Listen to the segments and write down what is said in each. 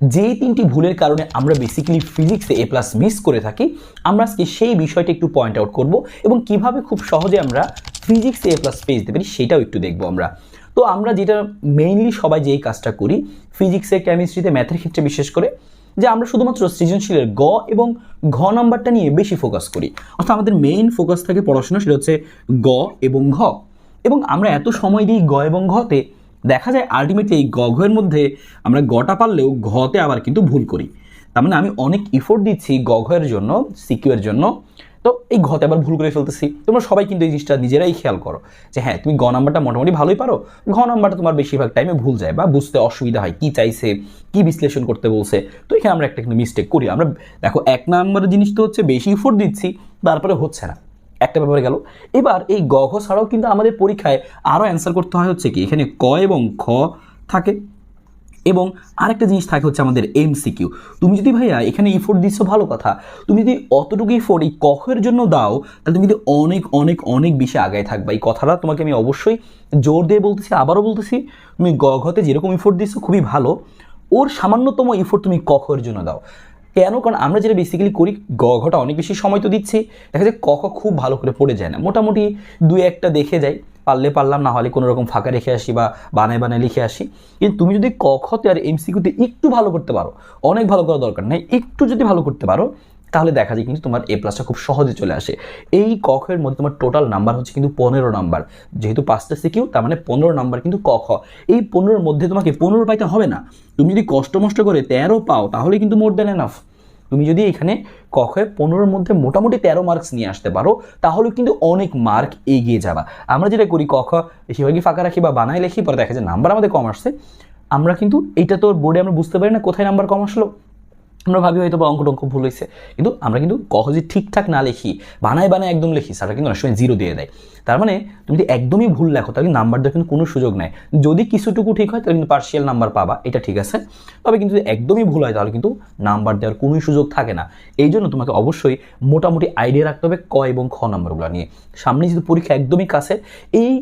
যে তিনটি ভুলের কারণে আমরা বেসিক্যালি ফিজিক্সে এ প্লাস মিস করে থাকি, আমরা আজকে সেই বিষয়টা একটু পয়েন্ট আউট করব এবং কীভাবে খুব সহজে আমরা ফিজিক্সে এ প্লাস পেয়ে যেতে পারি সেটাও একটু দেখব আমরা। তো আমরা যেটা মেইনলি সবাই যেই কাজটা করি ফিজিক্সে কেমিস্ট্রিতে ম্যাথের ক্ষেত্রে বিশেষ করে, যে আমরা শুধুমাত্র সৃজনশীলের গ এবং ঘ নাম্বারটা নিয়ে বেশি ফোকাস করি। অর্থাৎ আমাদের মেইন ফোকাস থাকে পড়াশোনা, সেটা হচ্ছে গ এবং ঘ। এবং আমরা এত সময় দিই গ এবং ঘতে দেখা যায় আলটিমেটলি এই গ মধ্যে আমরা গটা পারলেও ঘতে আবার কিন্তু ভুল করি। তার মানে আমি অনেক ইফোর্ট দিচ্ছি গ জন্য সিকিউ এর জন্য। তো এই ঘতে আবার ভুল করে ফেলতেছি। তোমরা সবাই কিন্তু এই জিনিসটা নিজেরাই খেয়াল করো যে হ্যাঁ তুমি গ নাম্বারটা মোটামুটি ভালোই পারো। ঘ নাম্বারটা তোমার বেশিরভাগ টাইমে ভুল যায় বা বুঝতে অসুবিধা হয়, কি চাইছে, কি বিশ্লেষণ করতে বলছে। তো এখানে আমরা একটা কিন্তু মিস্টেক করি। আমরা দেখো, এক নাম্বারের জিনিস তো হচ্ছে বেশি ইফোর্ট দিচ্ছি, তারপরে হচ্ছে না। একটা ব্যাপারে গেল। এবার এই গ, ঘ ছাড়াও কিন্তু আমাদের পরীক্ষায় আরও অ্যান্সার করতে হয় হচ্ছে কি, এখানে ক এবং খ থাকে এবং আরেকটা জিনিস থাকে হচ্ছে আমাদের এমসিকিউ তুমি যদি ভাইয়া এখানে ইফোর্ট দিচ্ছ, ভালো কথা। তুমি যদি অতটুকু ইফোর্ট এই কখের জন্য দাও, তাহলে তুমি কিন্তু অনেক অনেক অনেক বেশি আগায় থাকবে। এই কথাটা তোমাকে আমি অবশ্যই জোর দিয়ে বলতেছি, আবারও বলতেছি, তুমি গ যেরকম ইফোর্ট দিচ্ছ, খুবই ভালো। ওর সামান্যতম ইফোর্ট তুমি কখের জন্য দাও। কেন? কারণ আমরা যেটা বেসিক্যালি করি, গ ঘটা অনেক বেশি সময় তো দিচ্ছি। দেখা যায় ক খ খুব ভালো করে পড়ে যায় না। মোটামুটি দু একটা দেখে যাই। পারলে পারলাম, না হলে কোনো রকম ফাঁকা রেখে আসি বা বানায় বানায় লিখে আসি। কিন্তু তুমি যদি ক খতে আর এমসিকিউতে একটু ভালো করতে পারো, অনেক ভালো করা দরকার নেই, একটু যদি ভালো করতে পারো তাহলে দেখা যায় কিন্তু তোমার এ প্লাসটা খুব সহজে চলে আসে। এই কখের মধ্যে তোমার টোটাল নাম্বার হচ্ছে কিন্তু পনেরো নাম্বার যেহেতু পাঁচটা সিকিউ তার মানে পনেরো নাম্বার কিন্তু ক খ। এই পনেরোর মধ্যে তোমাকে পনেরো পাইতে হবে না। তুমি যদি কষ্ট মষ্ট করে তেরো পাও, তাহলে কিন্তু মোর দেন এনাফ তুমি যদি এখানে কখে পনেরোর মধ্যে মোটামুটি তেরো মার্কস নিয়ে আসতে পারো, তাহলে কিন্তু অনেক মার্ক এগিয়ে যাবা। আমরা যেটা করি কখ বেশিরভাগই ফাঁকা রাখি বা বানায় লেখি, পরে দেখা যায় নাম্বার আমাদের কম আসছে। আমরা কিন্তু এটা তোর বোর্ডে আমরা বুঝতে পারি না কোথায় নাম্বার কম আসলো। আমরা ভাবি হয়তো বা অঙ্ক টঙ্ক ভুল হয়েছে কিন্তু আমরা কিন্তু কহজে ঠিকঠাক না লিখি, বানায় বানায় একদম লিখি স্যাররা কিন্তু অনেক সময় জিরো দিয়ে দেয়। তার মানে তুমি যদি একদমই ভুল লেখো, তাহলে নাম্বার দেওয়ার কিন্তু কোনো সুযোগ নেই। যদি কিছুটুকু ঠিক হয়, তাহলে কিন্তু পার্সিয়াল নাম্বার পাবা, এটা ঠিক আছে। তবে কিন্তু যদি একদমই ভুল হয়, তাহলে কিন্তু নাম্বার দেওয়ার কোনোই সুযোগ থাকে না। এই জন্য তোমাকে অবশ্যই মোটামুটি আইডিয়া রাখতে হবে ক এবং খ নাম্বারগুলো নিয়ে। সামনে যেহেতু পরীক্ষা একদমই কাছে, এই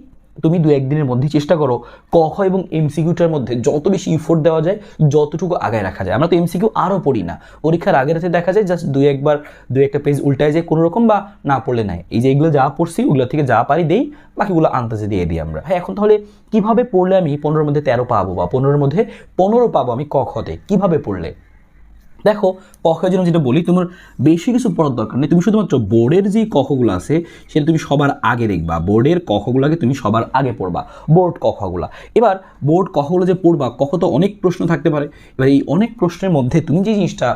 তুমি দু একদিনের মধ্যেই চেষ্টা করো ক, খ এবং এমসিকিউটার মধ্যে যত বেশি ইফোর্ট দেওয়া যায়, যতটুকু আগায় রাখা যায়। আমরা তো এমসিকিউ আরও পড়ি না। পরীক্ষার আগের রাতে দেখা যায় জাস্ট দুই একবার, দুই একটা পেজ উল্টায় যায় কোনো রকম বা না পড়লে নাই। এই যে এগুলো যা পড়ছি, ওগুলো থেকে যা পারি দেই, বাকিগুলো আন্দাজে দিয়ে দিই আমরা। হ্যাঁ এখন তাহলে কীভাবে পড়লে আমি পনেরোর মধ্যে তেরো পাবো বা পনেরোর মধ্যে পনেরো পাবো আমি ক খতে কীভাবে পড়লে? দেখো কখের জন্য যেটা বলি, তোমার বেশি কিছু পড়ার দরকার নেই। তুমি শুধুমাত্র বোর্ডের যে কখগুলো আছে, সেটা তুমি সবার আগে দেখবা। বোর্ডের কখগুলোকে তুমি সবার আগে পড়বা। বোর্ড কখগুলা এবার বোর্ড কখগুলো যে পড়বা কখ তো অনেক প্রশ্ন থাকতে পারে। এবার এই অনেক প্রশ্নের মধ্যে তুমি যে জিনিসটা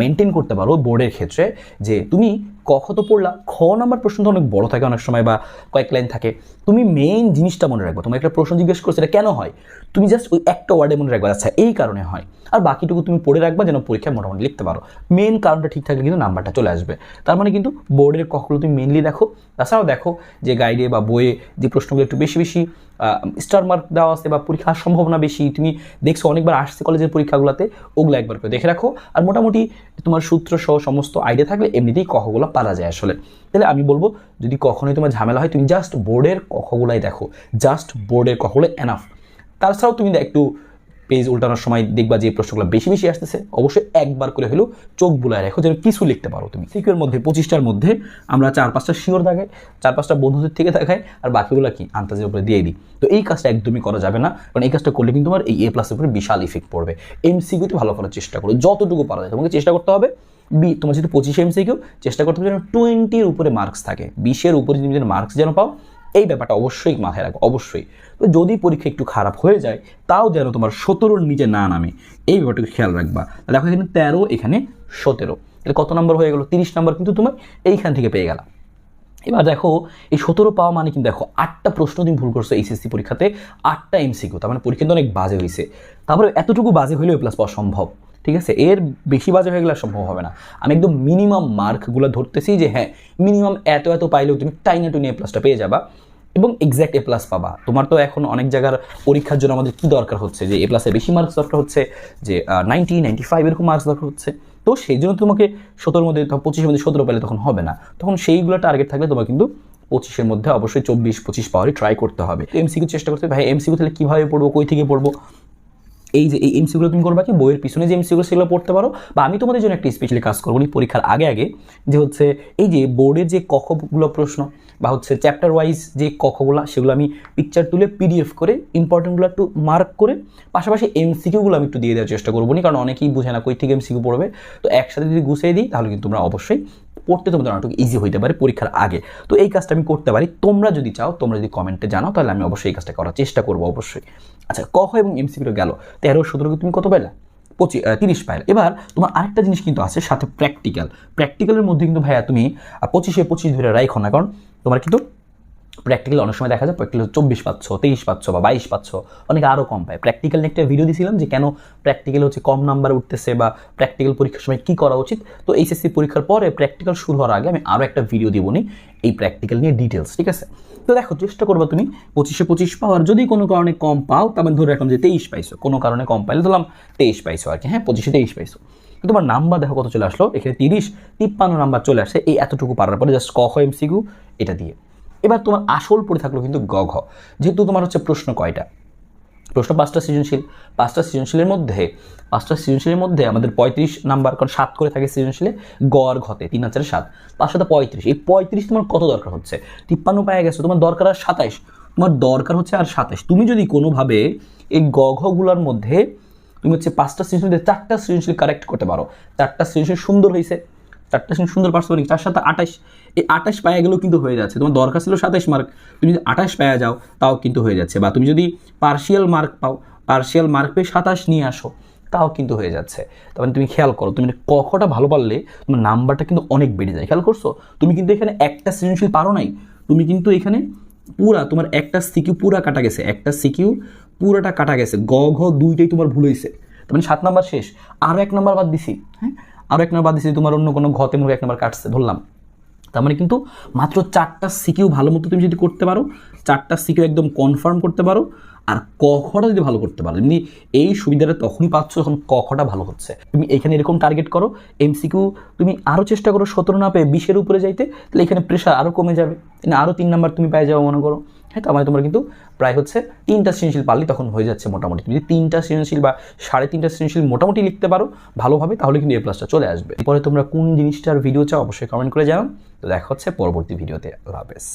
মেনটেন করতে পারো বোর্ডের ক্ষেত্রে, যে তুমি কখ তো পড়লা? খ নাম্বার প্রশ্ন তো অনেক বড় থাকে অনেক সময় বা কয়েক লাইন থাকে। তুমি মেইন জিনিসটা মনে রাখব। তোমার একটা প্রশ্ন জিজ্ঞেস করছ, এটা কেন হয়? তুমি জাস্ট ওই একটা ওয়ার্ডে মনে রাখবা আচ্ছা এই কারণে হয়। আর বাকিটুকু তুমি পড়ে রাখবা যেন পরীক্ষায় মোটামুটি লিখতে পারো। মেন কারণটা ঠিক থাকলে কিন্তু নাম্বারটা চলে আসবে। তার মানে কিন্তু বোর্ডের কখগুলো তুমি মেনলি দেখো। তাছাড়াও দেখো যে গাইডে বা বইয়ে যে প্রশ্নগুলো একটু বেশি বেশি স্টার মার্ক দেওয়া আছে বা পরীক্ষার সম্ভাবনা বেশি, তুমি দেখছ অনেকবার আসছে কলেজের পরীক্ষাগুলোতে, ওগুলো একবার করে দেখে রাখো। আর মোটামুটি তোমার সূত্র সহ সমস্ত আইডিয়া থাকলে এমনিতেই কখগুলো পারা যায় আসলে। তাহলে আমি বলব, যদি কখনোই তোমার ঝামেলা হয়, তুমি জাস্ট বোর্ডের কখগুলাই দেখো। জাস্ট বোর্ডের কখগুলো এনাফ তাছাড়াও তুমি একটু পেজ উল্টানোর সময় দেখবা যে প্রশ্নগুলো বেশি বেশি আসতেছে। অবশ্যই একবার করে হলেও চোখ বুলায় রাখো যেন কিছু লিখতে পারো তুমি। সিকিউর মধ্যে, পঁচিশটার মধ্যে আমরা চার পাঁচটা শিওর দেখাই, চার পাঁচটা বন্ধুদের থেকে দেখাই, আর বাকিগুলো কি? আন্তাজের উপরে দিয়ে দিই। তো এই কাজটা একদমই করা যাবে না, কারণ এই কাজটা করলে কিন্তু তোমার এই এ প্লাসের উপরে বিশাল ইফেক্ট পড়বে। এমসিকিউতে ভালো করার চেষ্টা করো, যতটুকু পারা যায় তোমাকে চেষ্টা করতে হবে। বি তোমার যেহেতু পঁচিশে এমসিকিউ চেষ্টা করতে হবে যেন টোয়েন্টির উপরে মার্কস থাকে। বিশের উপরে তুমি যেন মার্কস যেন পাও এই ব্যাপারটা অবশ্যই মাথায় রাখো, অবশ্যই। তো যদি পরীক্ষা একটু খারাপ হয়ে যায়, তাও যেন তোমার সতেরোর নিচে না নামে, এই ব্যাপারটাকে খেয়াল রাখবা। দেখো এখানে তেরো, এখানে সতেরো। তাহলে কত নম্বর হয়ে গেলো? তিরিশ নম্বর কিন্তু তোমার এইখান থেকে পেয়ে গেলা। এবার দেখো, এই সতেরো পাওয়া মানে কিন্তু দেখো, আটটা প্রশ্ন তুমি ভুল করছ এইচএসসি পরীক্ষাতে, আটটা এমসিকিউ, তার মানে পরীক্ষা কিন্তু অনেক বাজে হয়েছে তারপরে এতটুকু বাজে হলেও প্লাস পাওয়া সম্ভব, ঠিক আছে? এর বেশি বাজে হয়ে গেলে সম্ভব হবে না। আমি একদম মিনিমাম মার্কগুলো ধরতেছি যে হ্যাঁ মিনিমাম এত এত পাইলেও তুমি টাইনে এ প্লাসটা পেয়ে যাবা। এবং এক্স্যাক্ট এ প্লাস পাবা। তোমার তো এখন অনেক জায়গার পরীক্ষার জন্য আমাদের কী দরকার হচ্ছে? যে এ প্লাসে বেশি মার্কস দরকার হচ্ছে, যে নাইনটি নাইনটি ফাইভ এরকম মার্কস দরকার হচ্ছে। তো সেই জন্য তোমাকে সতেরোর মধ্যে পঁচিশের মধ্যে সতেরো পেলে তখন হবে না। তখন সেইগুলো টার্গেট থাকলে তোমার কিন্তু পঁচিশের মধ্যে অবশ্যই চব্বিশ, পঁচিশ পাওয়ারই ট্রাই করতে হবে। এমসিকিউ চেষ্টা করতে হবে, ভাই এমসিকিউ তাহলে কীভাবে পড়ব, কই থেকে পড়ব? এই যে এই এমসিগুলো তুমি করবা কি? বইয়ের পিছনে যে এমসিগুলো সেগুলো পড়তে পারো। বা আমি তোমাদের জন্য একটা স্পেশালি কাজ করব পরীক্ষার আগে আগে, যে হচ্ছে এই যে বোর্ডের যে কখগুলো প্রশ্ন, বা হচ্ছে চ্যাপ্টার ওয়াইজ যে কখগুলো সেগুলো আমি পিকচার তুলে পিডিএফ করে ইম্পর্টেন্টগুলো একটু মার্ক করে, পাশাপাশি এমসিকিউগুলো আমি একটু দিয়ে দেওয়ার চেষ্টা করব নি, কারণ অনেকেই বুঝে না কই থেকে এমসিকিউ পড়বে। তো একসাথে যদি গুছিয়ে দিই, তাহলে কিন্তু তোমরা অবশ্যই পড়তে তোমাদের অনেকটুকু ইজি হইতে পারে পরীক্ষার আগে। তো এই কাজটা আমি করতে পারি। তোমরা যদি চাও, তোমরা যদি কমেন্টে জানাও, তাহলে আমি অবশ্যই এই কাজটা করার চেষ্টা করব অবশ্যই। আচ্ছা কহ এবং এমসিকিউ গেল। তেরো, সতেরো, তুমি কত পেলা পঁচিশ তিরিশ পাইল। এবার তোমার আরেকটা জিনিস কিন্তু আছে, সাথে প্র্যাকটিক্যাল প্র্যাকটিক্যালের মধ্যে কিন্তু ভাইয়া তুমি পঁচিশে পঁচিশ ধরে রাখো না, কারণ তোমার কিন্তু প্র্যাকটিক্যাল অনেক সময় দেখা যায় প্র্যাকটিক্যাল চব্বিশ পাচ্ছ তেইশ পাচ্ছ বা বাইশ পাচ্ছ অনেকে আরও কম পায়। প্র্যাকটিক্যাল নিয়ে একটা ভিডিও দিয়েছিলাম যে কেন প্র্যাকটিক্যাল হচ্ছে কম নাম্বার উঠতেছে বা প্র্যাকটিক্যাল পরীক্ষার সময় কী করা উচিত। তো এইচএসসি পরীক্ষার পরে প্র্যাকটিক্যাল শুরু হওয়ার আগে আমি আরও একটা ভিডিও দিব নি এই প্র্যাকটিক্যাল নিয়ে ডিটেলস ঠিক আছে? তো দেখো, চেষ্টা করবা তুমি পঁচিশে পঁচিশ পাওয়ার। যদি কোনো কারণে কম পাও তাহলে ধরে রাখলাম যে তেইশ পাইছো। কোনো কারণে কম পাইলে ধরলাম তেইশ পাইছো আর কি হ্যাঁ পঁচিশে তেইশ পাইছো। তোমার নাম্বার দেখো কত চলে আসলো, এখানে তিরিশ, তিপ্পান্ন নাম্বার চলে আসে। এই এতটুকু পারার পরে জাস্ট ক খ এমসিকিউ এটা দিয়ে। এবার তোমার আসল পড়ে থাকল কিন্তু গ, ঘ। যেহেতু তোমার হচ্ছে প্রশ্ন কয়টা? প্রশ্ন পাঁচটা সৃজনশীল। পাঁচটা সৃজনশীলের মধ্যে, পাঁচটা সৃজনশীলের মধ্যে আমাদের পঁয়ত্রিশ নাম্বার, কারণ সাত করে থাকে সৃজনশীলে গড় ঘতে, তিন হাজার সাত। পাঁচ সাথে পঁয়ত্রিশ। এই পঁয়ত্রিশ তোমার কত দরকার হচ্ছে? তিপ্পান্ন পায়ে গেছো, তোমার দরকার আর সাতাইশ। তোমার দরকার হচ্ছে আর সাতাইশ। তুমি যদি কোনোভাবে এই গ ঘগুলোর মধ্যে তুমি হচ্ছে পাঁচটা সৃজনশীল চারটা সৃজনশীল কারেক্ট করতে পারো। চারটা সৃজনশীল সুন্দর হয়েছে চারটা সুন্দর পারছ মানে চার সাথে আঠাশ, এই আঠাশ পায়া গেলেও কিন্তু হয়ে যাচ্ছে। তোমার দরকার ছিল সাতাইশ মার্ক তুমি যদি আঠাশ পায়া যাও, তাও কিন্তু হয়ে যাচ্ছে। বা তুমি যদি পার্শিয়াল মার্ক পাও পার্শিয়াল মার্ক পেয়ে সাতাশ নিয়ে আসো, তাও কিন্তু হয়ে যাচ্ছে। তার মানে তুমি খেয়াল করো, তুমি কখটা ভালো পারলে তোমার নাম্বারটা কিন্তু অনেক বেড়ে যায়। খেয়াল করছ? তুমি কিন্তু এখানে একটা সৃজনশীল পারো নাই। তুমি কিন্তু এখানে পুরা তোমার একটা সিকিউ পুরা কাটা গেছে। একটা সিকিউ পুরাটা কাটা গেছে। গ, ঘ দুইটাই তোমার ভুল হয়েছে তার মানে সাত নাম্বার শেষ। আরও এক নাম্বার বাদ দিছি। হ্যাঁ? আরও এক নম্বর বাদ দিছি, তোমার অন্য কোনো ঘতে মনে এক নম্বর কাটছে, ধরলাম। তার মানে কিন্তু মাত্র চারটা সিকিউ ভালো মতো তুমি যদি করতে পারো, চারটা সিকিউ একদম কনফার্ম করতে পারো, আর কখটা যদি ভালো করতে পারো, এমনি এই সুবিধাটা তখনই পাচ্ছ যখন কখটা ভালো হচ্ছে। তুমি এখানে এরকম টার্গেট করো এমসিকিউ তুমি আরও চেষ্টা করো সতেরো না পেয়ে বিশের উপরে যাইতে, তাহলে এখানে প্রেশার আরও কমে যাবে। আরও তিন নাম্বার তুমি পেয়ে যাব, মনে করো। হ্যাঁ তার মানে তোমার কিন্তু প্রায় হচ্ছে তিনটা সৃজনশীল পারলে তখন হয়ে যাচ্ছে মোটামুটি। তুমি যদি তিনটা সৃজনশীল বা সাড়ে তিনটা সৃজনশীল মোটামুটি লিখতে পারো ভালোভাবে, তাহলে কিন্তু এ প্লাসটা চলে আসবে। এরপরে তোমরা কোন জিনিসটার ভিডিও চাও অবশ্যই কমেন্ট করে জানাও। তো দেখা হচ্ছে পরবর্তী ভিডিওতে আল্লাহ হাফেজ।